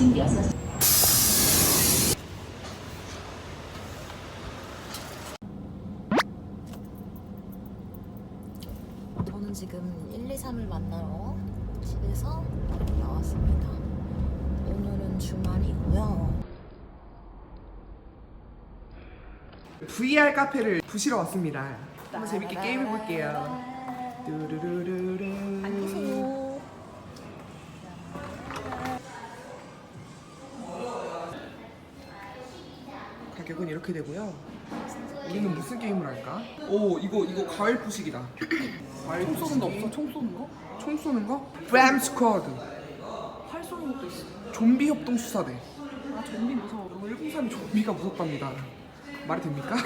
6시 저는 지금 1, 2, 3을 만나러 집에서 나왔습니다. 오늘은 주말이고요. VR 카페를 부시러 왔습니다. 한번 재밌게 게임 해볼게요. 뚜루루루루. 안녕하세요. 가격은 이렇게 되고요. 우리는 무슨 게임을 할까? 오 이거 이거 가을 부식이다. 가을 총 쏘는 거 없어? 총 쏘는 거? 총 쏘는 거? 브람 스쿼드. 활 쏘는 것도 있어. 좀비 협동 수사대. 아 좀비 무서워. 103이 좀비가 무섭답니다. 말이 됩니까?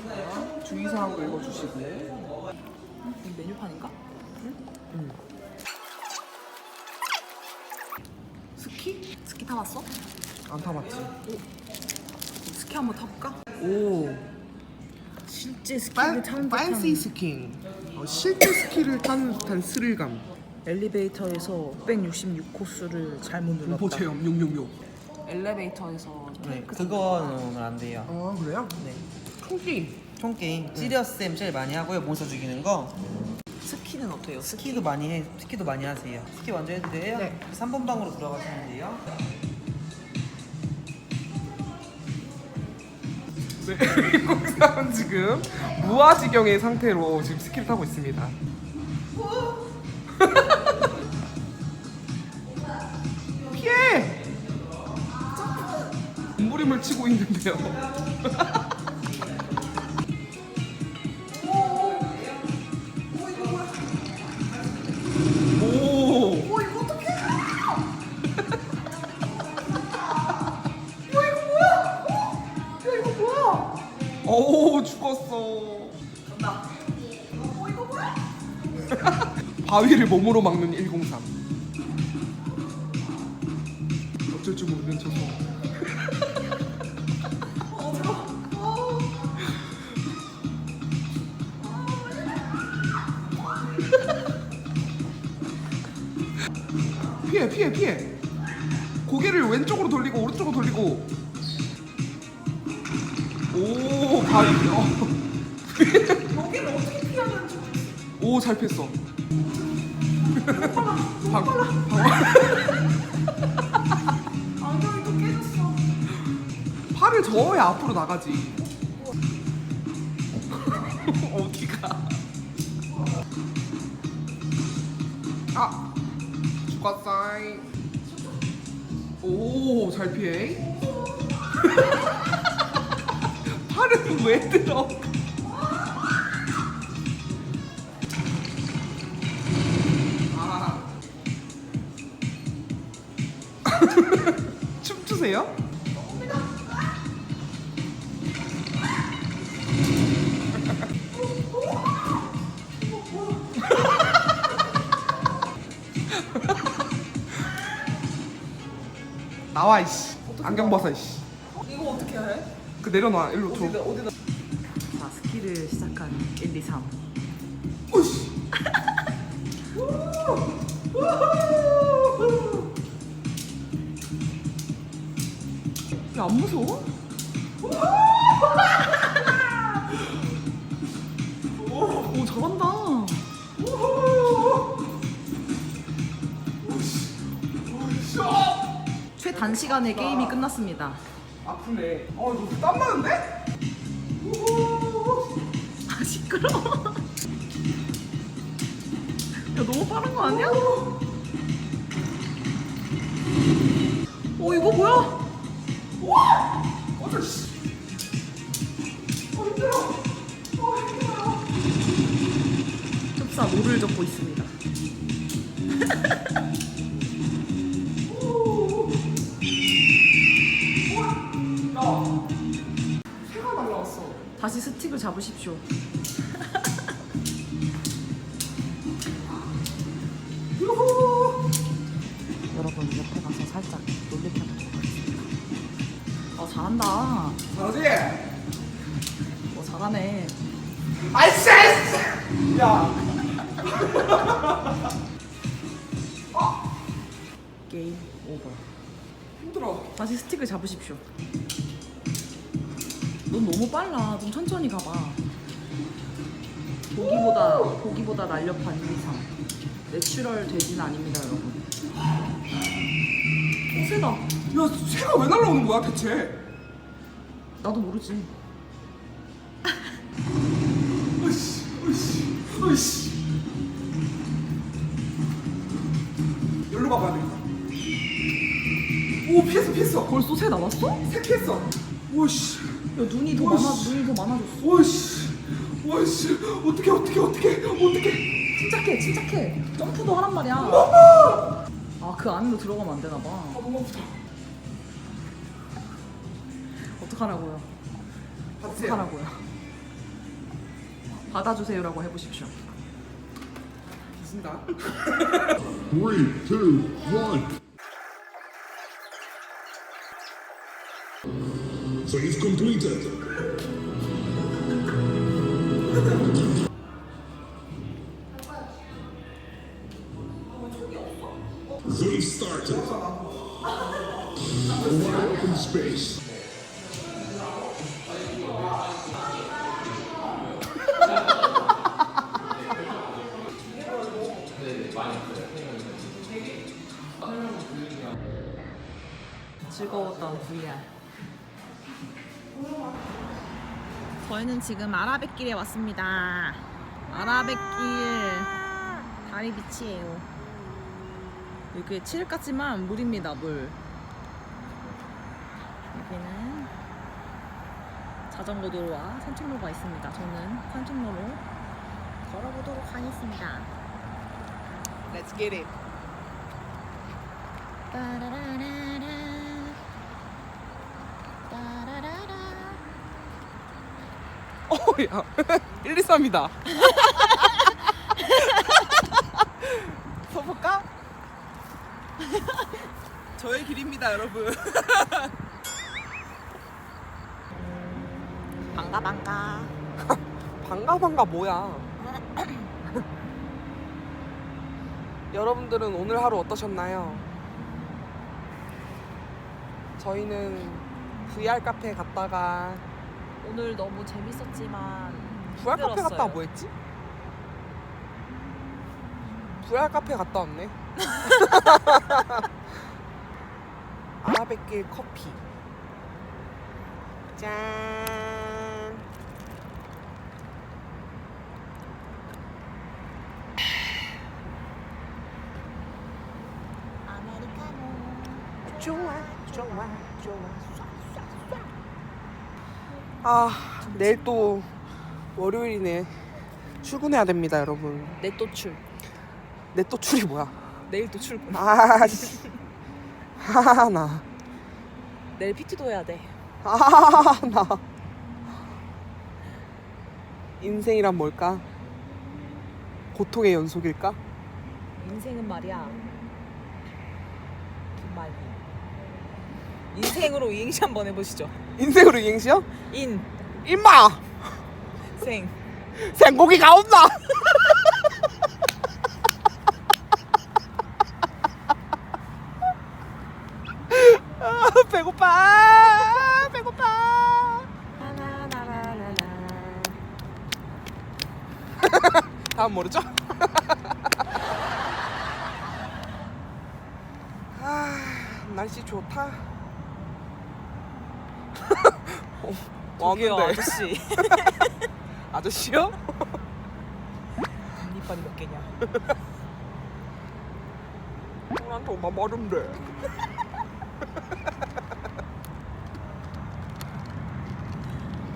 자, 주의사항도 읽어주시고. 이 메뉴판인가? 스키? 스키 타봤어? 안 타봤지. 스키 한번 타볼까? 오. 실제 판, 스키를 타는 판시 스킹. 어, 실제 스키를 타는 듯한 스릴감. 엘리베이터에서 666 코스를 잘못 눌렀다. 공포 체험 용용용. 엘리베이터에서 네, 그거는 안 돼요. 아 그래요? 네. 총게임. 총 게임 시리어스 쌤 제일 많이 하고요. 몬스터 죽이는 거. 스키는 어때요? 스키도 많이 해. 스키도 많이 하세요. 스키 먼저 해도 돼요? 네. 3번 방으로 들어가시면 돼요. 네, 국사는 지금 무아지경의 상태로 지금 스키를 타고 있습니다. 피해! 몸부림을 치고 있는데요. 바위를 몸으로 막는 103. 어쩔 줄 모르는 저거. 피해 피해 피해. 고개를 왼쪽으로 돌리고 오른쪽으로 돌리고. 오 바위. 어. 여기를 어떻게 피해야 되는지 오, 잘 폈어. 방, 방, 안경이 또 깨졌어. 팔을 저어야 앞으로 나가지. 어디가? 아, 죽었어. 오, 잘 피해. 팔은 왜 들어? 춤추세요? 나와 이씨 안경 벗어 이씨 이거 어떻게 해? 그 내려놔 일로 줘 어디다? 자, 스키를 시작한 1, 2, 3. 야 안 무서워? 오 잘한다. 최단시간에 게임이 끝났습니다. 아프네 어 이거 땀 나는데? 아, 시끄러워. 야, 너무 빠른 거 아니야? 어, 이거 뭐야? 흡사 노를 적고 있습니다. 새가 날라왔어 다시 스틱을 잡으십시오. 여러분 옆에 가서 살짝 놀래켜보도록 하겠습니다. 어 잘한다. 잘하지? 어 잘하네. 아이씨 야 게임 오버. 힘들어. 다시 스틱을 잡으십시오. 넌 너무 빨라. 좀 천천히 가봐. 보기보다 보기보다 날렵한 이상. 내추럴 돼지는 아닙니다, 여러분. 오, 세다. 야, 새가 왜 날라오는 거야 대체? 나도 모르지. 으이씨, 으이씨, 으이씨. 피했어. 벌써 새 나왔어? 야, 새 피했어. 오씨, 눈이 더 오이씨. 많아, 눈이 더 많아졌어. 오씨, 오씨. 어떻게, 어떻게, 어떻게, 어떻게. 침착해, 침착해. 점프도 하란 말이야. 아, 그 안으로 들어가면 안 되나 봐. 아, 너무 아프다. 어떡하라고요? 받으세요. 어떡하라고요? 받아주세요라고 해보십시오. 받습니다. Three, two, one. So it's completed. They started. Wide open space. 저희는 지금 아라뱃길에 왔습니다. 아라뱃길 다리 밑이에요. 이게 칠 같지만 물입니다, 물. 여기는 자전거 도로와 산책로가 있습니다. 저는 산책로로 걸어보도록 하겠습니다. Let's get it. 따라라라라. 따라라라. 어, 야. 1, 2, 3이다. 서볼까? 저의 길입니다, 여러분. 반가 반가. 반가 반가 뭐야? 여러분들은 오늘 하루 어떠셨나요? 저희는 VR 카페 갔다가 오늘 너무 재밌었지만 VR 카페 힘들었어요. 갔다가 뭐 했지? VR 카페 갔다 왔네. 아라뱃길 커피. 짠. 아메리카노. 좋아, 좋아, 좋아. 아, 내일 또 월요일이네. 출근해야 됩니다, 여러분. 내 또 출. 내 또 출이 뭐야? 내일 또 출근. 아, 씨. 아, 나. 내일 PT도 해야 돼. 아, 나. 인생이란 뭘까? 고통의 연속일까? 인생은 말이야. 정말. 인생으로 이행시 한번 해보시죠. 인생으로 이행시요? 인, 임마! 생. 생고기가 없나? 아, 배고파! 배고파! 다음 모르죠? 아, 날씨 좋다. 저기요, 왔는데. 아저씨. 아저씨요? 이빨이 몇 개냐? 난 정말 마른데.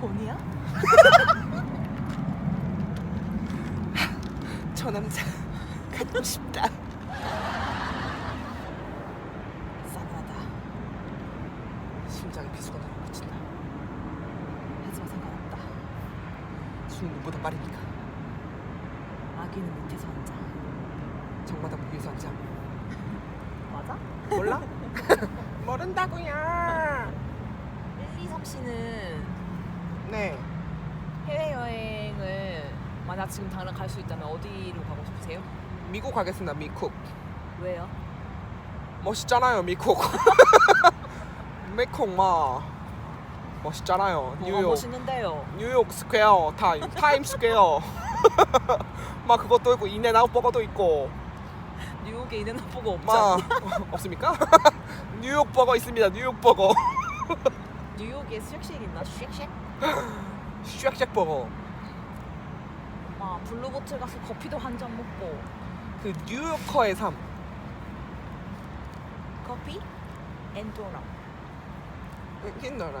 건이야? 저 남자 갖고 싶다. 싸늘하다. 심장에 비수가 나고 미친다. 하지만 상관없다. 수는 눈보다 빠르니까. 아기는 밑에서 앉아. 정마다 위에서 앉아. 맞아? 몰라? 모른다고요. 1, 2, 3 씨는 네. 해외여행을 만약 지금 당장 갈 수 있다면 어디로 가고 싶으세요? 미국 가겠습니다. 미국. 왜요? 멋있잖아요 미국 미국 마 멋있잖아요. 뉴욕. 멋있는데요. 뉴욕 스퀘어 타임 타임 스퀘어. 막 그것도 있고 인앤아웃 버거도 있고. 뉴욕에 있는 막 않나? 없습니까? 뉴욕 버거 있습니다. 뉴욕 버거. 뉴욕에 쉑쉑 있나? 쉑쉑? 쉑쉑 버거. 막 블루보틀 가서 커피도 한 잔 먹고. 그 뉴요커의 삶. 커피? 앤 도넛. 힘들어